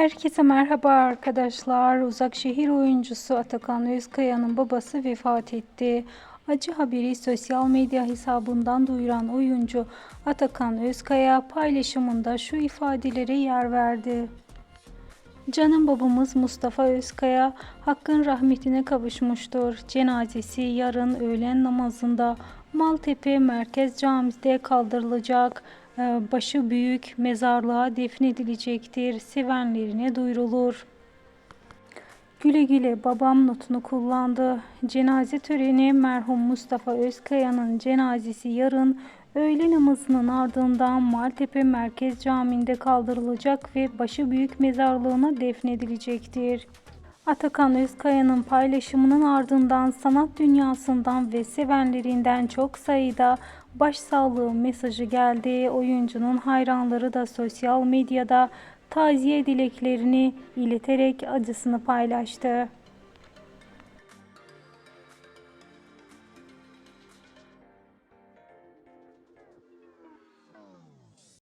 Herkese merhaba arkadaşlar. Uzak şehir oyuncusu Atakan Özkaya'nın babası vefat etti. Acı haberi sosyal medya hesabından duyuran oyuncu Atakan Özkaya paylaşımında şu ifadelere yer verdi. Canım babamız Mustafa Özkaya hakkın rahmetine kavuşmuştur. Cenazesi yarın öğlen namazında Maltepe Merkez Camisi'de kaldırılacak. Ee, Başı büyük mezarlığa defnedilecektir. Sevenlerine duyurulur. Güle güle babam notunu kullandı. Cenaze töreni merhum Mustafa Özkaya'nın cenazesi yarın öğle namazının ardından Maltepe Merkez Camii'nde kaldırılacak ve başı büyük mezarlığına defnedilecektir. Atakan Özkaya'nın paylaşımının ardından sanat dünyasından ve sevenlerinden çok sayıda başsağlığı mesajı geldi. Oyuncunun hayranları da sosyal medyada taziye dileklerini ileterek acısını paylaştı.